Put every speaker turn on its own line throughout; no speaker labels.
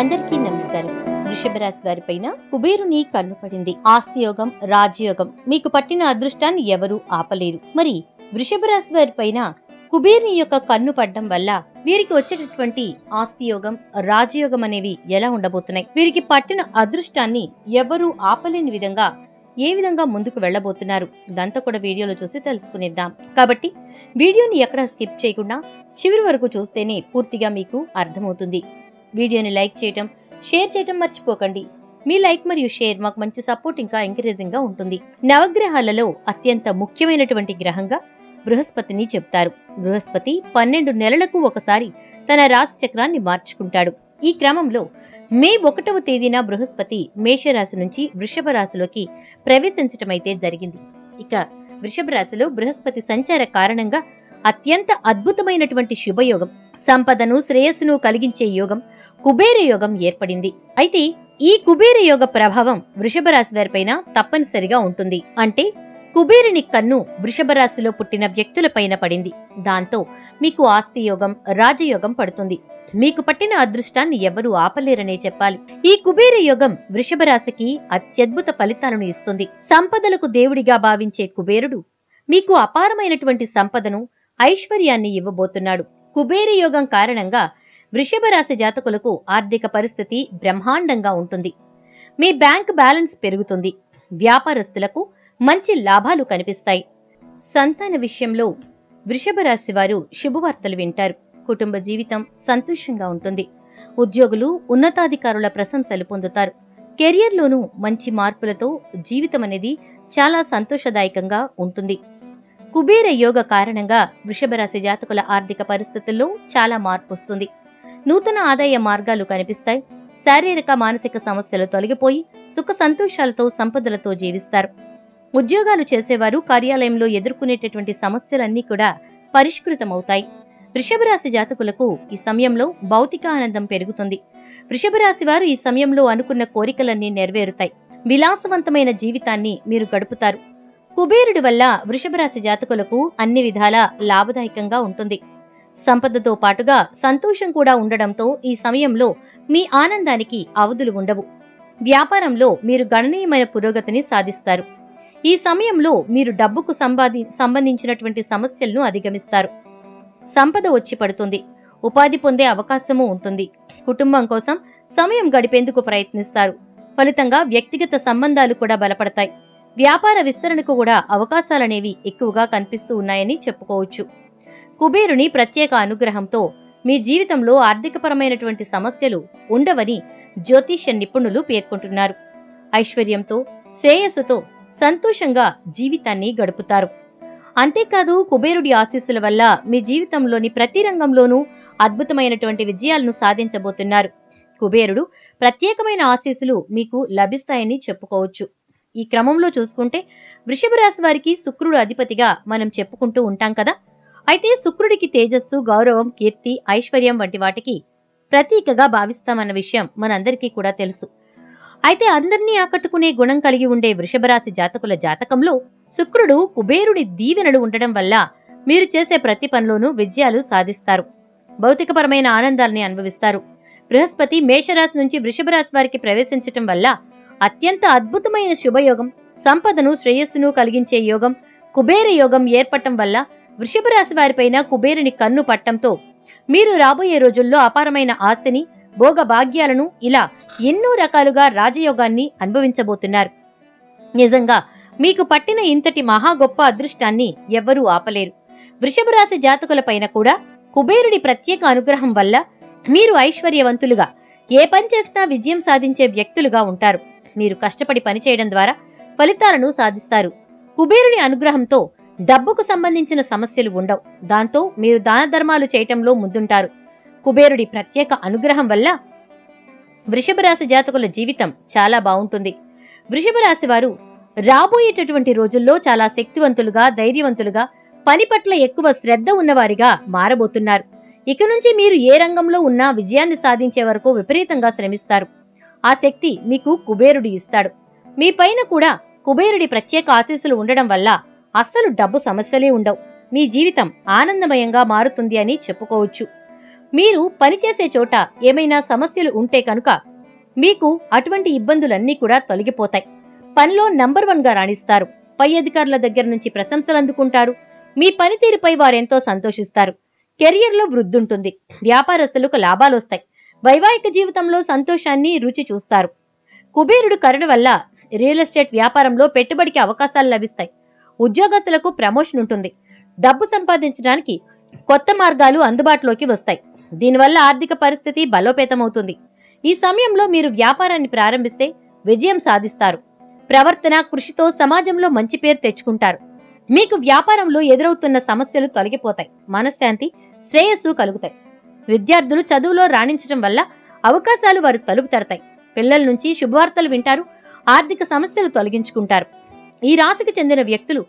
అందరికీ నమస్కారం. వృషభ రాశి వారిపైన కుబేరుని కన్ను పడింది. ఆస్తియోగం రాజయోగం. మీకు పట్టిన అదృష్టాన్ని ఎవరూ ఆపలేరు. మరి వృషభ రాశి వారిపైన కుబేరుని యొక్క కన్ను పడడం వల్ల వీరికి వచ్చేటటువంటి ఆస్తియోగం రాజయోగం అనేవి ఎలా ఉండబోతున్నాయి? వీరికి పట్టిన అదృష్టాన్ని ఎవరూ ఆపలేని విధంగా ఏ విధంగా ముందుకు వెళ్ళబోతున్నారు? ఇదంతా కూడా వీడియోలో చూసి తెలుసుకునేద్దాం. కాబట్టి వీడియోని ఎక్కడా స్కిప్ చేయకుండా చివరి వరకు చూస్తేనే పూర్తిగా మీకు అర్థమవుతుంది. వీడియోని లైక్ చేయటం షేర్ చేయటం మర్చిపోకండి. మీ లైక్ మరియు షేర్ మాకు మంచి సపోర్ట్ ఇంకా ఎంకరేజింగ్గా ఉంటుంది. నవగ్రహాలలో అత్యంత ముఖ్యమైనటువంటి గ్రహంగా బృహస్పతిని చెప్తారు. బృహస్పతి పన్నెండు నెలలకు ఒకసారి తన రాశి చక్రాన్ని మార్చుకుంటాడు. ఈ క్రమంలో మే ఒకటవ తేదీన బృహస్పతి మేషరాశి నుంచి వృషభ రాశిలోకి ప్రవేశించటమైతే జరిగింది. ఇక వృషభ రాశిలో బృహస్పతి సంచార కారణంగా అత్యంత అద్భుతమైనటువంటి శుభయోగం సంపదను శ్రేయస్సును కలిగించే యోగం కుబేర యోగం ఏర్పడింది. అయితే ఈ కుబేర యోగ ప్రభావం వృషభ రాశి వారిపైన తప్పనిసరిగా ఉంటుంది. అంటే కుబేరుని కన్ను వృషభ రాశిలో పుట్టిన వ్యక్తులపైన పడింది. దాంతో మీకు ఆస్తి యోగం రాజయోగం పడుతుంది. మీకు పట్టిన అదృష్టాన్ని ఎవరూ ఆపలేరనే చెప్పాలి. ఈ కుబేర యోగం వృషభ రాశికి అత్యద్భుత ఫలితాలను ఇస్తుంది. సంపదలకు దేవుడిగా భావించే కుబేరుడు మీకు అపారమైనటువంటి సంపదను ఐశ్వర్యాన్ని ఇవ్వబోతున్నాడు. కుబేర యోగం కారణంగా వృషభ రాశి జాతకులకు ఆర్థిక పరిస్థితి బ్రహ్మాండంగా ఉంటుంది. మీ బ్యాంక్ బ్యాలెన్స్ పెరుగుతుంది. వ్యాపారస్తులకు మంచి లాభాలు కనిపిస్తాయి. సంతాన విషయంలో వృషభ రాశి వారు శుభవార్తలు వింటారు. కుటుంబ జీవితం సంతోషంగా ఉంటుంది. ఉద్యోగులు ఉన్నతాధికారుల ప్రశంసలు పొందుతారు. కెరియర్లోనూ మంచి మార్పులతో జీవితం అనేది చాలా సంతోషదాయకంగా ఉంటుంది. కుబేర యోగ కారణంగా వృషభ రాశి జాతకుల ఆర్థిక పరిస్థితుల్లో చాలా మార్పు వస్తుంది. నూతన ఆదాయ మార్గాలు కనిపిస్తాయి. శారీరక మానసిక సమస్యలు తొలగిపోయి సుఖ సంతోషాలతో సంపదలతో జీవిస్తారు. ఉద్యోగాలు చేసేవారు కార్యాలయంలో ఎదుర్కొనేటటువంటి సమస్యలన్నీ కూడా పరిష్కృతమవుతాయి. వృషభరాశి జాతకులకు ఈ సమయంలో భౌతిక ఆనందం పెరుగుతుంది. వృషభరాశి వారు ఈ సమయంలో అనుకున్న కోరికలన్నీ నెరవేరుతాయి. విలాసవంతమైన జీవితాన్ని మీరు గడుపుతారు. కుబేరుడి వల్ల వృషభరాశి జాతకులకు అన్ని విధాలా లాభదాయకంగా ఉంటుంది. సంపదతో పాటుగా సంతోషం కూడా ఉండడంతో ఈ సమయంలో మీ ఆనందానికి అవధులు ఉండవు. వ్యాపారంలో మీరు గణనీయమైన పురోగతిని సాధిస్తారు. ఈ సమయంలో మీరు డబ్బుకు సంపాది సంబంధించినటువంటి సమస్యలను అధిగమిస్తారు. సంపద వచ్చి పడుతుంది. ఉపాధి పొందే అవకాశము ఉంటుంది. కుటుంబం కోసం సమయం గడిపేందుకు ప్రయత్నిస్తారు. ఫలితంగా వ్యక్తిగత సంబంధాలు కూడా బలపడతాయి. వ్యాపార విస్తరణకు కూడా అవకాశాలనేవి ఎక్కువగా కనిపిస్తూ ఉన్నాయని చెప్పుకోవచ్చు. కుబేరుని ప్రత్యేక అనుగ్రహంతో మీ జీవితంలో ఆర్థికపరమైనటువంటి సమస్యలు ఉండవని జ్యోతిష్య నిపుణులు పేర్కొంటున్నారు. ఐశ్వర్యంతో శ్రేయస్సుతో సంతోషంగా జీవితాన్ని గడుపుతారు. అంతేకాదు కుబేరుడి ఆశీస్సుల వల్ల మీ జీవితంలోని ప్రతి రంగంలోనూ అద్భుతమైనటువంటి విజయాలను సాధించబోతున్నారు. కుబేరుడు ప్రత్యేకమైన ఆశీస్సులు మీకు లభిస్తాయని చెప్పుకోవచ్చు. ఈ క్రమంలో చూసుకుంటే వృషభ రాశి వారికి శుక్రుడు అధిపతిగా మనం చెప్పుకుంటూ ఉంటాం కదా? అయితే శుక్రుడికి తేజస్సు గౌరవం కీర్తి ఐశ్వర్యం వంటి వాటికి ప్రతీకగా భావిస్తామన్న విషయం మనందరికీ కూడా తెలుసు. అయితే అందరినీ ఆకట్టుకునే గుణం కలిగి ఉండే వృషభరాశి జాతకుల జాతకంలో శుక్రుడు కుబేరుడి దీవెనలు ఉండడం వల్ల మీరు చేసే ప్రతి పనిలోనూ విజయాలు సాధిస్తారు. భౌతికపరమైన ఆనందాల్ని అనుభవిస్తారు. బృహస్పతి మేషరాశి నుంచి వృషభరాశి వారికి ప్రవేశించటం వల్ల అత్యంత అద్భుతమైన శుభయోగం సంపదను శ్రేయస్సును కలిగించే యోగం కుబేర యోగం ఏర్పడటం వల్ల వృషభ రాశి వారిపైన కుబేరుని కన్ను పట్టంతో మీరు రాబోయే రోజుల్లో అపారమైన ఆస్తిని భోగ భాగ్యాలను ఇలా ఎన్నో రకాలుగా రాజయోగాన్ని అనుభవించబోతున్నారు. నిజంగా మీకు పట్టిన ఇంతటి మహా గొప్ప అదృష్టాన్ని ఎవ్వరూ ఆపలేరు. వృషభ రాశి జాతకులపైన కూడా కుబేరుడి ప్రత్యేక అనుగ్రహం వల్ల మీరు ఐశ్వర్యవంతులుగా ఏ పని చేసినా విజయం సాధించే వ్యక్తులుగా ఉంటారు. మీరు కష్టపడి పనిచేయడం ద్వారా ఫలితాలను సాధిస్తారు. కుబేరుని అనుగ్రహంతో డబ్బుకు సంబంధించిన సమస్యలు ఉండవు. దాంతో మీరు దాన ధర్మాలు చేయటంలో ముందుంటారు. కుబేరుడి ప్రత్యేక అనుగ్రహం వల్ల వృషభ రాశి జాతకుల జీవితం చాలా బాగుంటుంది. వృషభ రాశి వారు రాబోయేటటువంటి రోజుల్లో చాలా శక్తివంతులుగా ధైర్యవంతులుగా పని పట్ల ఎక్కువ శ్రద్ధ ఉన్నవారిగా మారబోతున్నారు. ఇక నుంచి మీరు ఏ రంగంలో ఉన్నా విజయాన్ని సాధించే వరకు విపరీతంగా శ్రమిస్తారు. ఆ శక్తి మీకు కుబేరుడు ఇస్తాడు. మీ పైన కూడా కుబేరుడి ప్రత్యేక ఆశీస్సులు ఉండడం వల్ల అస్సలు డబ్బు సమస్యలే ఉండవు. మీ జీవితం ఆనందమయంగా మారుతుంది అని చెప్పుకోవచ్చు. మీరు పనిచేసే చోట ఏమైనా సమస్యలు ఉంటే కనుక మీకు అటువంటి ఇబ్బందులన్నీ కూడా తొలగిపోతాయి. పనిలో నంబర్ వన్గా రాణిస్తారు. పై అధికారుల దగ్గర నుంచి ప్రశంసలు అందుకుంటారు. మీ పనితీరుపై వారెంతో సంతోషిస్తారు. కెరియర్లో వృద్ధి ఉంటుంది వ్యాపారస్తులకు లాభాలు వస్తాయి వైవాహిక జీవితంలో సంతోషాన్ని రుచి చూస్తారు. కుబేరుడు కరుణ వల్ల రియల్ ఎస్టేట్ వ్యాపారంలో పెట్టుబడికి అవకాశాలు లభిస్తాయి. ఉద్యోగస్తులకు ప్రమోషన్ ఉంటుంది. డబ్బు సంపాదించడానికి కొత్త మార్గాలు అందుబాటులోకి వస్తాయి. దీనివల్ల ఆర్థిక పరిస్థితి బలోపేతమవుతుంది. ఈ సమయంలో మీరు వ్యాపారాన్ని ప్రారంభిస్తే విజయం సాధిస్తారు. ప్రవర్తన కృషితో సమాజంలో మంచి పేరు తెచ్చుకుంటారు. మీకు వ్యాపారంలో ఎదురవుతున్న సమస్యలు తొలగిపోతాయి. మనశ్శాంతి శ్రేయస్సు కలుగుతాయి. విద్యార్థులు చదువులో రాణించడం వల్ల అవకాశాలు వారు తలుపు తెరతాయి పిల్లల నుంచి శుభవార్తలు వింటారు. ఆర్థిక సమస్యలు తొలగించుకుంటారు. ఈ రాశికి చెందిన వ్యక్తులు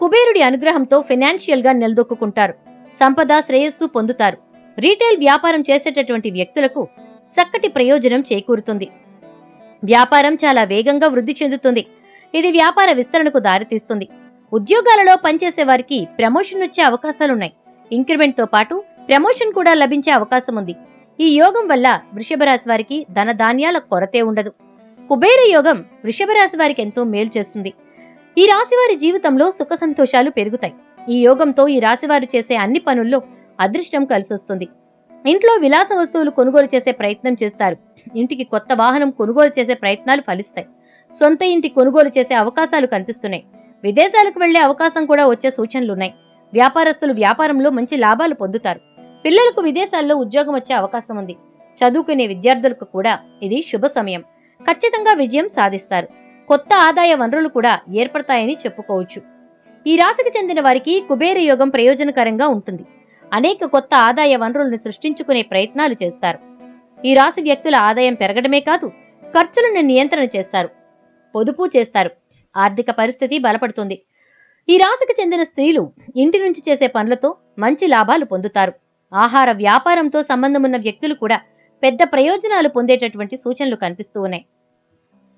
కుబేరుడి అనుగ్రహంతో ఫైనాన్షియల్గా నిలదొక్కుంటారు సంపద శ్రేయస్సు పొందుతారు. రీటైల్ వ్యాపారం చేసేటటువంటి వ్యక్తులకు చక్కటి ప్రయోజనం చేకూరుతుంది. వ్యాపారం చాలా వేగంగా వృద్ధి చెందుతుంది. ఇది వ్యాపార విస్తరణకు దారితీస్తుంది. ఉద్యోగాలలో పనిచేసే వారికి ప్రమోషన్ వచ్చే అవకాశాలున్నాయి. ఇంక్రిమెంట్తో పాటు ప్రమోషన్ కూడా లభించే అవకాశం ఉంది. ఈ యోగం వల్ల వృషభ రాశి వారికి ధన ధాన్యాల కొరతే ఉండదు. కుబేర యోగం వృషభ రాశి వారికి ఎంతో మేలు చేస్తుంది. ఈ రాశివారి జీవితంలో సుఖ సంతోషాలు పెరుగుతాయి. ఈ యోగంతో ఈ రాశివారు చేసే అన్ని పనుల్లో అదృష్టం కలిసొస్తుంది. ఇంట్లో విలాస వస్తువులు కొనుగోలు చేసే ప్రయత్నం చేస్తారు. ఇంటికి కొత్త వాహనం కొనుగోలు చేసే ప్రయత్నాలు ఫలిస్తాయి. సొంత ఇంటి కొనుగోలు చేసే అవకాశాలు కనిపిస్తున్నాయి. విదేశాలకు వెళ్ళే అవకాశం కూడా వచ్చే సూచనలున్నాయి వ్యాపారస్తులు వ్యాపారంలో మంచి లాభాలు పొందుతారు. పిల్లలకు విదేశాల్లో ఉద్యోగం వచ్చే అవకాశం ఉంది. చదువుకునే విద్యార్థులకు కూడా ఇది శుభ సమయం. ఖచ్చితంగా విజయం సాధిస్తారు. కొత్త ఆదాయ వనరులు కూడా ఏర్పడతాయని చెప్పుకోవచ్చు. ఈ రాశికి చెందిన వారికి కుబేర యోగం ప్రయోజనకరంగా ఉంటుంది. అనేక కొత్త ఆదాయ వనరులను సృష్టించుకునే ప్రయత్నాలు చేస్తారు. ఈ రాశి వ్యక్తుల ఆదాయం పెరగడమే కాదు ఖర్చులను నియంత్రణ చేస్తారు పొదుపు చేస్తారు ఆర్థిక పరిస్థితి బలపడుతుంది. ఈ రాశికి చెందిన స్త్రీలు ఇంటి నుంచి చేసే పనులతో మంచి లాభాలు పొందుతారు. ఆహార వ్యాపారంతో సంబంధమున్న వ్యక్తులు కూడా పెద్ద ప్రయోజనాలు పొందేటటువంటి సూచనలు కనిపిస్తూ ఉన్నాయి.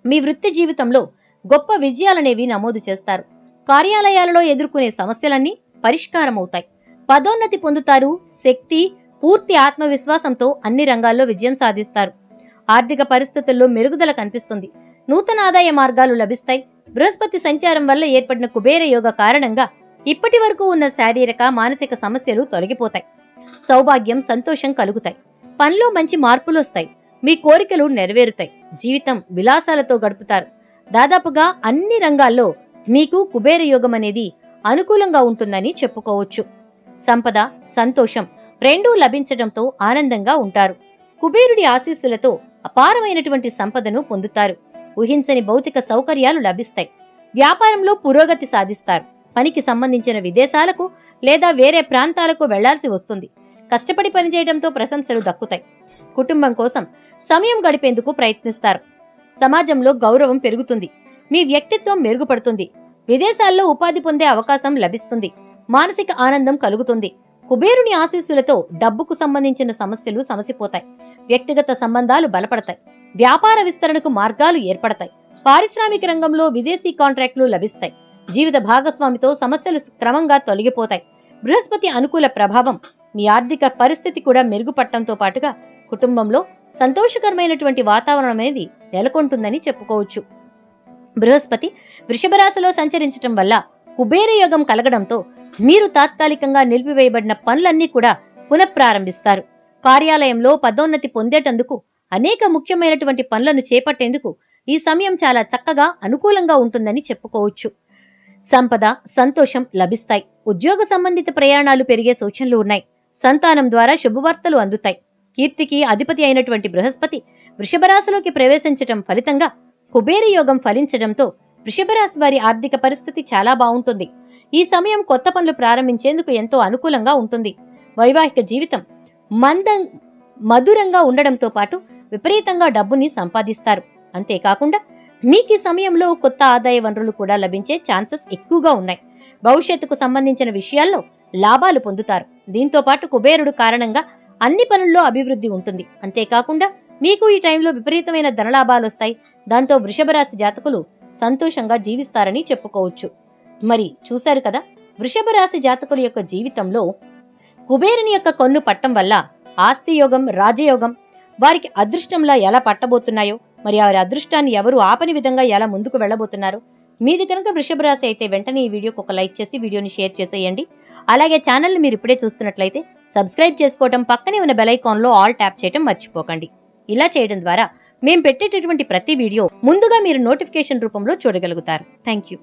మీ వృత్తి జీవితంలో గొప్ప విజయాలనేవి నమోదు చేస్తారు. కార్యాలయాలలో ఎదుర్కొనే సమస్యలన్నీ పరిష్కారమవుతాయి. పదోన్నతి పొందుతారు శక్తి పూర్తి ఆత్మవిశ్వాసంతో అన్ని రంగాల్లో విజయం సాధిస్తారు. ఆర్థిక పరిస్థితుల్లో మెరుగుదల కనిపిస్తుంది. నూతన ఆదాయ మార్గాలు లభిస్తాయి. బృహస్పతి సంచారం వల్ల ఏర్పడిన కుబేర యోగ కారణంగా ఇప్పటి వరకు ఉన్న శారీరక మానసిక సమస్యలు తొలగిపోతాయి. సౌభాగ్యం సంతోషం కలుగుతాయి. పనిలో మంచి మార్పులు వస్తాయి మీ కోరికలు నెరవేరుతాయి. జీవితం విలాసాలతో గడుపుతారు. దాదాపుగా అన్ని రంగాల్లో మీకు కుబేర యోగం అనేది అనుకూలంగా ఉంటుందని చెప్పుకోవచ్చు. సంపద సంతోషం రెండూ లభించడంతో ఆనందంగా ఉంటారు. కుబేరుడి ఆశీస్సులతో అపారమైనటువంటి సంపదను పొందుతారు. ఊహించని భౌతిక సౌకర్యాలు లభిస్తాయి. వ్యాపారంలో పురోగతి సాధిస్తారు. పనికి సంబంధించిన విదేశాలకు లేదా వేరే ప్రాంతాలకు వెళ్ళాల్సి వస్తుంది. కష్టపడి పనిచేయడంతో ప్రశంసలు దక్కుతాయి. కుటుంబం కోసం సమయం గడిపేందుకు ప్రయత్నిస్తారు. సమాజంలో గౌరవం పెరుగుతుంది. మీ వ్యక్తిత్వం మెరుగుపడుతుంది. విదేశాల్లో ఉపాధి పొందే అవకాశం లభిస్తుంది. మానసిక ఆనందం కలుగుతుంది. కుబేరుని ఆశీస్సులతో డబ్బుకు సంబంధించిన సమస్యలు సమసిపోతాయి. వ్యక్తిగత సంబంధాలు బలపడతాయి. వ్యాపార విస్తరణకు మార్గాలు ఏర్పడతాయి. పారిశ్రామిక రంగంలో విదేశీ కాంట్రాక్టులు లభిస్తాయి. జీవిత భాగస్వామితో సమస్యలు క్రమంగా తొలగిపోతాయి. బృహస్పతి అనుకూల ప్రభావం మీ ఆర్థిక పరిస్థితి కూడా మెరుగుపడటంతో పాటుగా కుటుంబంలో సంతోషకరమైనటువంటి వాతావరణం అనేది నెలకొంటుందని చెప్పుకోవచ్చు. బృహస్పతి వృషభరాశిలో సంచరించటం వల్ల కుబేర యోగం కలగడంతో మీరు తాత్కాలికంగా నిలిపివేయబడిన పనులన్నీ కూడా పునఃప్రారంభిస్తారు. కార్యాలయంలో పదోన్నతి పొందేటందుకు అనేక ముఖ్యమైనటువంటి పనులను చేపట్టేందుకు ఈ సమయం చాలా చక్కగా అనుకూలంగా ఉంటుందని చెప్పుకోవచ్చు. సంపద సంతోషం లభిస్తాయి. ఉద్యోగ సంబంధిత ప్రయాణాలు పెరిగే సూచనలు ఉన్నాయి. సంతానం ద్వారా శుభవార్తలు అందుతాయి. కీర్తికి అధిపతి అయినటువంటి బృహస్పతి వృషభరాశిలోకి ప్రవేశించటం ఫలితంగా కుబేర యోగం ఫలించడంతో వృషభరాశి వారి ఆర్థిక పరిస్థితి చాలా బాగుంటుంది. ఈ సమయం కొత్త పనులు ప్రారంభించేందుకు ఎంతో అనుకూలంగా ఉంటుంది. వైవాహిక జీవితం మందం మధురంగా ఉండడంతో పాటు విపరీతంగా డబ్బుని సంపాదిస్తారు. అంతేకాకుండా మీకు ఈ సమయంలో కొత్త ఆదాయ వనరులు కూడా లభించే ఛాన్సెస్ ఎక్కువగా ఉన్నాయి. భవిష్యత్తుకు సంబంధించిన విషయాల్లో లాభాలు పొందుతారు. దీంతో పాటు కుబేరుడు కారణంగా అన్ని పనుల్లో అభివృద్ధి ఉంటుంది. అంతేకాకుండా మీకు ఈ టైంలో విపరీతమైన ధనలాభాలు వస్తాయి. దాంతో వృషభరాశి జాతకులు సంతోషంగా జీవిస్తారని చెప్పుకోవచ్చు. మరి చూశారు కదా వృషభరాశి జాతకుల యొక్క జీవితంలో కుబేరుని యొక్క కన్ను పట్టం వల్ల ఆస్తి యోగం రాజయోగం వారికి అదృష్టంలా ఎలా పట్టబోతున్నాయో మరి వారి అదృష్టాన్ని ఎవరు ఆపని విధంగా ఎలా ముందుకు వెళ్ళబోతున్నారు? మీది కనుక వృషభ రాశి అయితే వెంటనే ఈ వీడియోకి ఒక లైక్ చేసి వీడియోని షేర్ చేసేయండి. అలాగే ఛానల్ని మీరు ఇప్పుడే చూస్తున్నట్లయితే సబ్స్క్రైబ్ చేసుకోవటం పక్కనే ఉన్న బెలైకాన్లో ఆల్ ట్యాప్ చేయటం మర్చిపోకండి. ఇలా చేయడం ద్వారా మేము పెట్టేటటువంటి ప్రతి వీడియో ముందుగా మీరు నోటిఫికేషన్ రూపంలో చూడగలుగుతారు. Thank you